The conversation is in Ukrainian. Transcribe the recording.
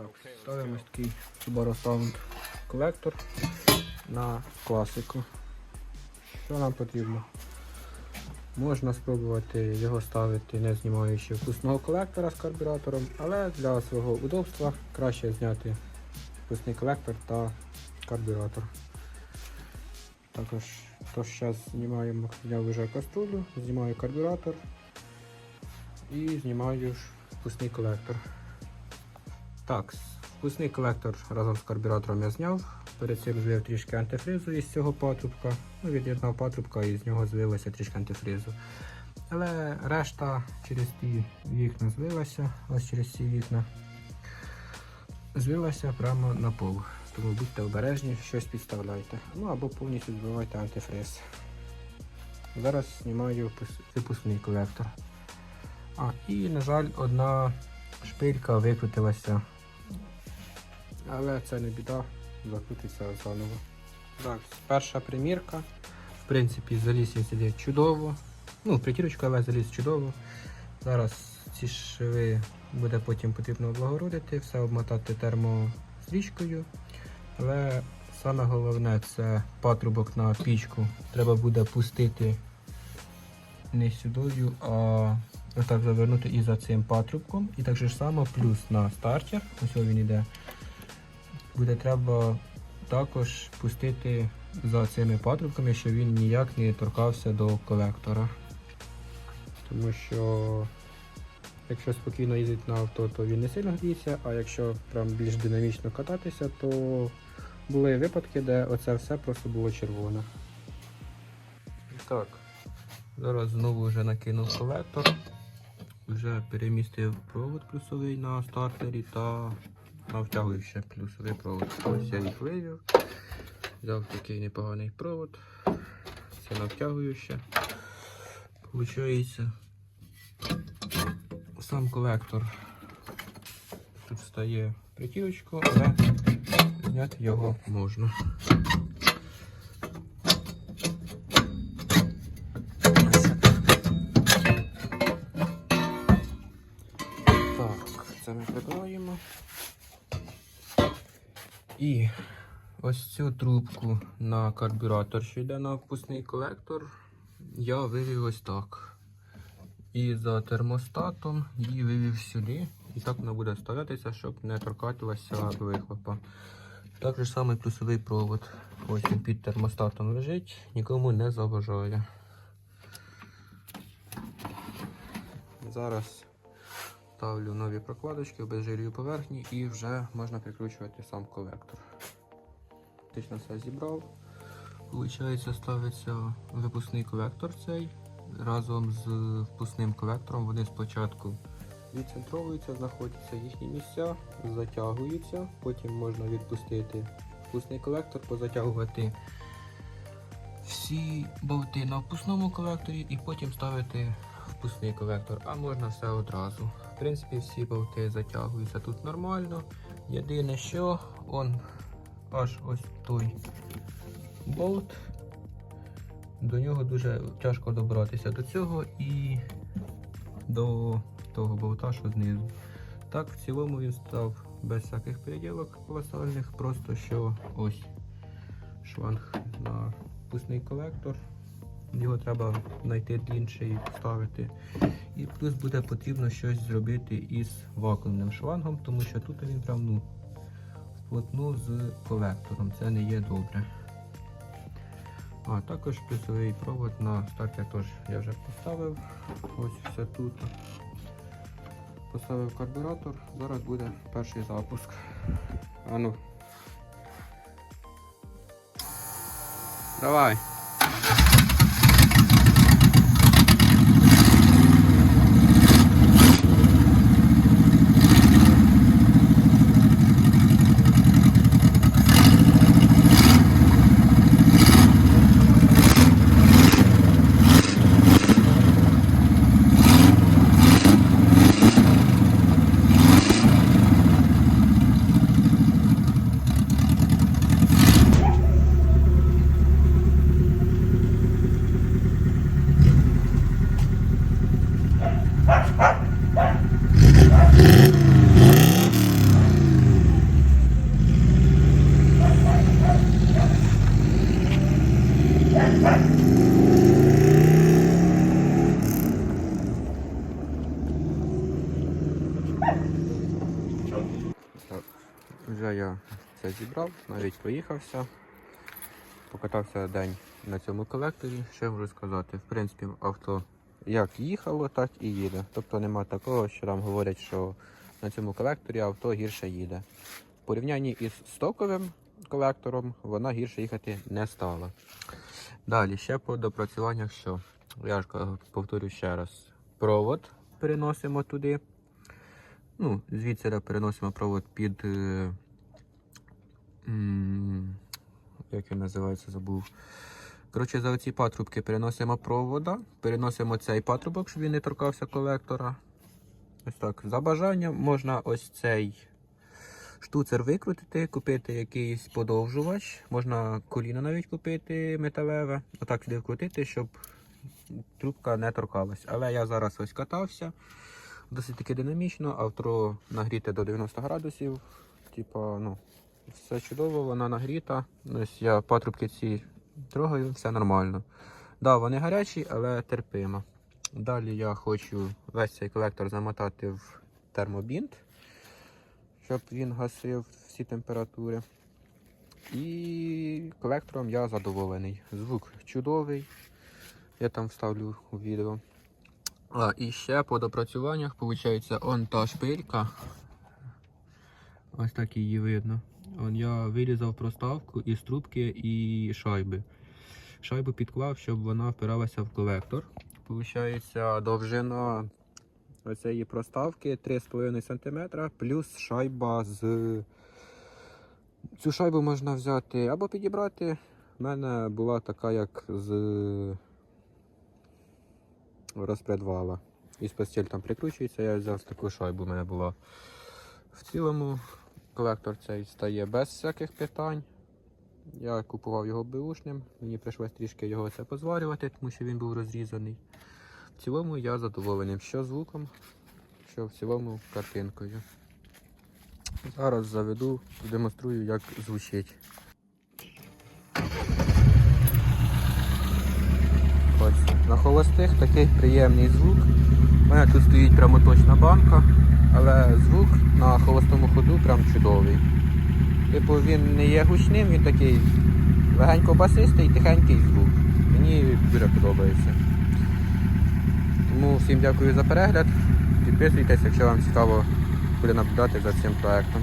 Так, ставимо такий Subaru Sound колектор на класику. Що нам потрібно? Можна спробувати його ставити, не знімаючи впускного колектора з карбюратором, але для свого удобства краще зняти впускний колектор та карбюратор. Також то зараз знімаємо, зняв вже каструлю, знімаю карбюратор і знімаю впускний колектор. Так, впускний колектор разом з карбюратором я зняв. Перед цим злив трішки антифризу із цього патрубка. Ну, від'єднав патрубка і з нього злилося трішки антифризу. Але решта через ті вікна злилася, ось через ці вікна. Злилася прямо на пол. Тому будьте обережні, щось підставляйте. Ну або повністю збивайте антифриз. Зараз знімаю випускний колектор. А, і, на жаль, одна шпилька викрутилася. Але це не біда, закрутиться заново. Так, перша примірка. В принципі, заліз він сюди чудово. Ну, притірочку, але заліз чудово. Зараз ці шви буде потім потрібно облагородити, все обмотати термострічкою. Але саме головне це патрубок на пічку. Треба буде пустити не сюдою, а отак завернути і за цим патрубком. І так же само плюс на стартер, ось він іде, буде треба також пустити за цими патрубками, щоб він ніяк не торкався до колектора. Тому що якщо спокійно їздити на авто, то він не сильно гріється, а якщо прям більш динамічно кататися, то були випадки, де оце все просто було червоне. Так, зараз знову вже накинув колектор. Вже перемістив провод плюсовий на стартері та навтягую ще плюсовий провод. Ось я їх вивів. Взяв такий непоганий провод. Це навтягую ще. Получається сам колектор. Тут стає притірочку, але зняти його можна. Так, це ми прибираємо. І ось цю трубку на карбюратор, що йде на впускний колектор, я вивів ось так. І за термостатом її вивів сюди. І так вона буде вставлятися, щоб не торкатилася вихлопа. Так же саме плюсовий провод. Ось він під термостатом лежить, нікому не заважає. Зараз ставлю нові прокладочки, обезжирюю поверхні і вже можна прикручувати сам колектор. Фактично все зібрав. Получається, ставиться випускний колектор цей. Разом з впускним колектором вони спочатку відцентровуються, знаходяться їхні місця, затягуються, потім можна відпустити впускний колектор, позатягувати всі болти на впускному колекторі і потім ставити впускний колектор, а можна все одразу. В принципі, всі болти затягуються тут нормально. Єдине, що он аж ось той болт. До нього дуже тяжко добратися до цього і до того болта, що знизу. Так, в цілому він став без всяких переділок колосальних, просто що ось шланг на впускний колектор. Його треба знайти інший і вставити. І плюс буде потрібно щось зробити із вакуумним шлангом, тому що тут він прям ну, вплотну з колектором. Це не є добре. А також плюсовий провод на стартер теж я вже поставив. Ось все тут. Поставив карбюратор, зараз буде перший запуск. А ну. Давай. Вже я це зібрав, навіть проїхався. Покатався день на цьому колекторі. Що можу сказати? В принципі, авто як їхало, так і їде. Тобто нема такого, що там говорять, що на цьому колекторі авто гірше їде. В порівнянні із стоковим колектором вона гірше їхати не стала. Далі, ще по допрацюваннях що? Я ж повторю ще раз. Провод переносимо туди. Ну, звідси переносимо провод під. Як він називається, забув. Коротше, за оці патрубки переносимо провода, переносимо цей патрубок, щоб він не торкався колектора. Ось так. За бажанням можна ось цей штуцер викрутити, купити якийсь подовжувач, можна коліно навіть купити металеве, отак сюди вкрутити, щоб трубка не торкалась. Але я зараз ось катався. Досить таки динамічно, авто нагріте до 90 градусів. Типа, ну, все чудово, вона нагріта. Ось я патрубки ці трогаю, все нормально. Да, вони гарячі, але терпимо. Далі я хочу весь цей колектор замотати в термобінт, щоб він гасив всі температури. І колектором я задоволений. Звук чудовий. Я там вставлю у відео. А, і ще по допрацюваннях, виходить, он та шпилька. Ось так її видно. Он я вирізав проставку із трубки і шайби. Шайбу підклав, щоб вона впиралася в колектор. Получається довжина цієї проставки 3,5 см плюс шайба з. Цю шайбу можна взяти або підібрати. У мене була така, як з розпредвала. Із постіль там прикручується, я взяв таку шайбу, у мене була. В цілому колектор цей стає без всяких питань. Я купував його беушним, мені прийшлось трішки його це позварювати, тому що він був розрізаний. В цілому я задоволений що звуком, що в цілому картинкою. Зараз заведу, демонструю, як звучить. Ось, на холостих такий приємний звук. У мене тут стоїть прямоточна банка, але звук на холостому ходу прям чудовий. Типу він не є гучним, він такий легенько басистий, тихенький звук. Мені дуже подобається. Тому всім дякую за перегляд. Підписуйтесь, якщо вам цікаво буде наблюдати за цим проектом.